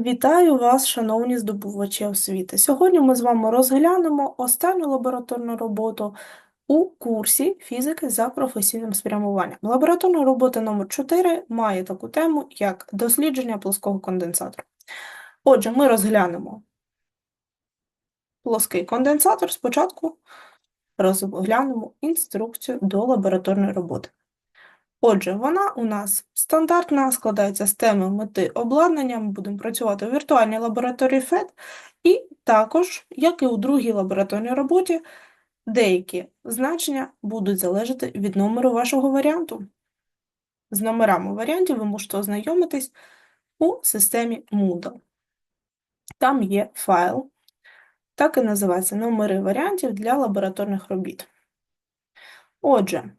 Вітаю вас, шановні здобувачі освіти. Сьогодні ми з вами розглянемо останню лабораторну роботу у курсі фізики за професійним спрямуванням. Лабораторна робота номер 4 має таку тему, як дослідження плоского конденсатора. Отже, ми розглянемо плоский конденсатор. Спочатку розглянемо інструкцію до лабораторної роботи. Отже, вона у нас стандартна, складається з теми мети обладнання. Ми будемо працювати в віртуальній лабораторії ФЕД, і також, як і у другій лабораторній роботі, деякі значення будуть залежати від номеру вашого варіанту. З номерами варіантів ви можете ознайомитись у системі Moodle. Там є файл, так і називається номери варіантів для лабораторних робіт. Отже,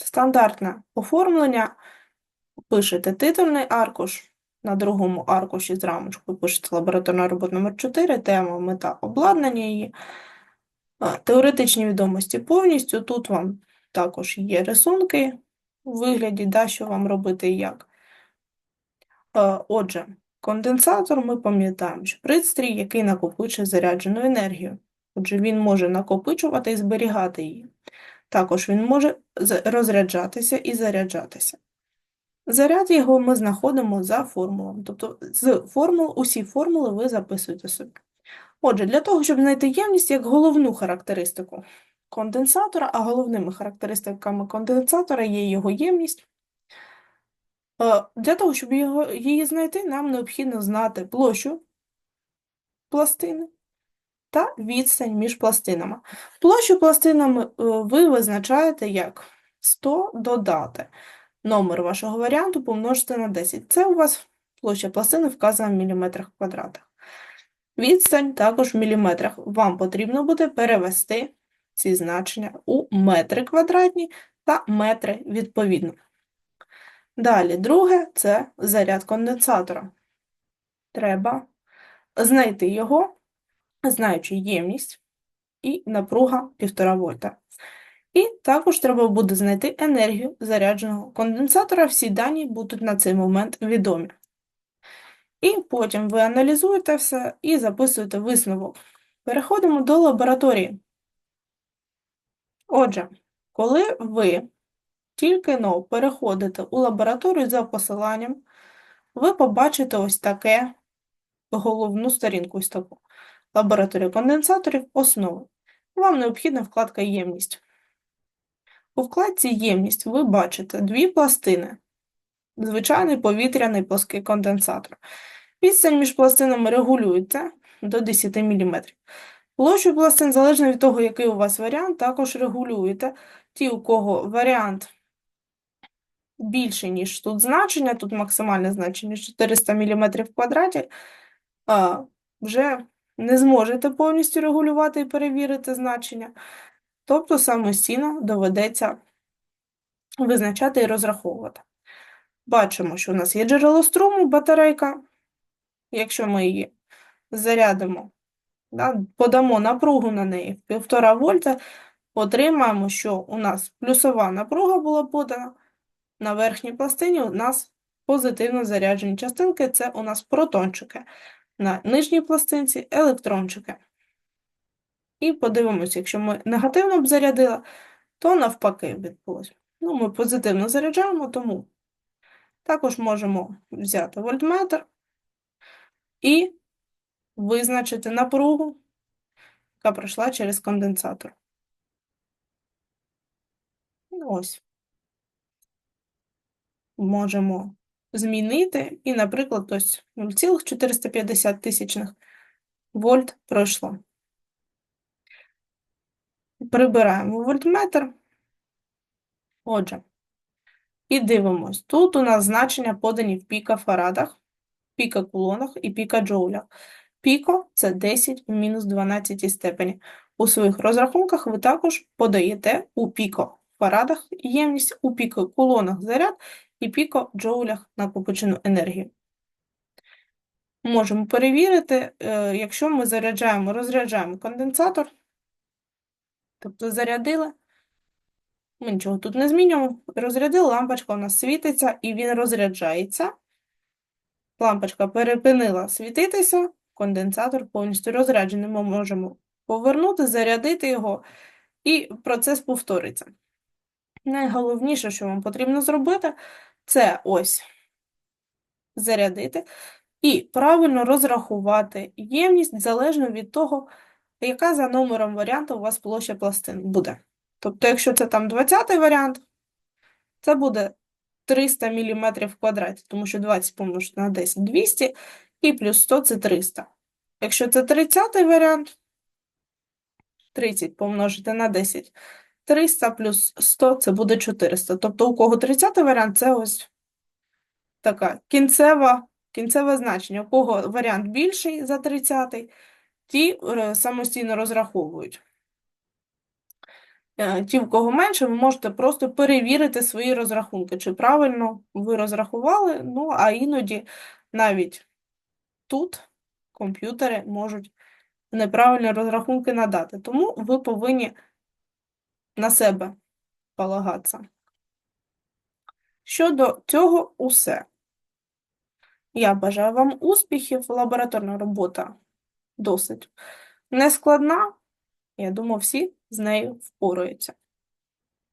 Стандартне оформлення. Пишете титульний аркуш, на другому аркуші з рамочкою пишете лабораторна робота номер 4 тема, мета обладнання її. Теоретичні відомості повністю. Тут вам також є рисунки у вигляді, да, що вам робити і як. Отже, конденсатор ми пам'ятаємо, що пристрій, який накопичує заряджену енергію. Отже, він може накопичувати і зберігати її. Також він може розряджатися і заряджатися. Заряд його ми знаходимо за формулами. Тобто з формул, усі формули ви записуєте собі. Отже, для того, щоб знайти ємність як головну характеристику конденсатора, а головними характеристиками конденсатора є його ємність. е, Для того, щоб його, її знайти, нам необхідно знати площу пластини та відстань між пластинами. Площу пластинами е, ви визначаєте як 100 додати. Номер вашого варіанту помножити на 10. Це у вас площа пластини вказана в міліметрах квадратах. Відстань також в міліметрах. Вам потрібно буде перевести ці значення у метри квадратні та метри відповідно. Далі, друге це заряд конденсатора. Треба знайти його знаючи ємність і напруга 1,5 вольта. І також треба буде знайти енергію зарядженого конденсатора. Всі дані будуть на цей момент відомі. І потім ви аналізуєте все і записуєте висновок. Переходимо до лабораторії. Отже, коли ви тільки но переходите у лабораторію за посиланням, ви побачите ось таке головну сторінку, ось таку. Лабораторія конденсаторів основи. Вам необхідна вкладка ємність. У вкладці ємність ви бачите дві пластини. Звичайний повітряний плоский конденсатор. Відстань між пластинами регулюється до 10 мм. Площу пластин, залежно від того, який у вас варіант, також регулюєте. Ті, у кого варіант більше, ніж тут значення, тут максимальне значення 400 мм квадраті, вже не зможете повністю регулювати і перевірити значення, тобто самостійно доведеться визначати і розраховувати. Бачимо, що у нас є джерело струму, батарейка. Якщо ми її зарядимо, да, подамо напругу на неї в 1,5 вольта, отримаємо, що у нас плюсова напруга була подана, на верхній пластині у нас позитивно заряджені частинки, це у нас протончики на нижній пластинці електрончики. І подивимося, якщо ми негативно б зарядили, то навпаки відбулося. Ну, ми позитивно заряджаємо, тому також можемо взяти вольтметр і визначити напругу, яка пройшла через конденсатор. Ну, Ось. Можемо змінити, і, наприклад, ось 0,450 тисячних вольт пройшло. Прибираємо вольтметр. Отже, і дивимось. Тут у нас значення подані в пікофарадах, пікокулонах і пікоджоулях. Піко – це 10 в мінус 12 степені. У своїх розрахунках ви також подаєте у пікофарадах ємність, у пікокулонах заряд і пікоджоулях накопичену енергію. Можемо перевірити, е, якщо ми заряджаємо, розряджаємо конденсатор, тобто зарядили, ми нічого тут не змінюємо, розрядили, лампочка у нас світиться і він розряджається лампочка перепинила світитися, конденсатор повністю розряджений. Ми можемо повернути, зарядити його, і процес повториться. Найголовніше, що вам потрібно зробити, це ось зарядити і правильно розрахувати ємність залежно від того, яка за номером варіанту у вас площа пластин буде. Тобто, якщо це там 20-й варіант, це буде 300 мм в квадраті, тому що 20 помножити на 10 – 200, і плюс 100 – це 300. Якщо це 30-й варіант, 30 помножити на 10 – 300 плюс 100 – це буде 400. Тобто у кого 30-й варіант – це ось така кінцева, кінцеве значення. У кого варіант більший за 30-й, ті е, самостійно розраховують. Е, Ті, в кого менше, ви можете просто перевірити свої розрахунки, чи правильно ви розрахували, ну, а іноді навіть тут комп'ютери можуть неправильні розрахунки надати. Тому ви повинні на себе полагатися. Щодо цього усе. Я бажаю вам успіхів. Лабораторна робота досить нескладна. Я думаю, всі з нею впораються.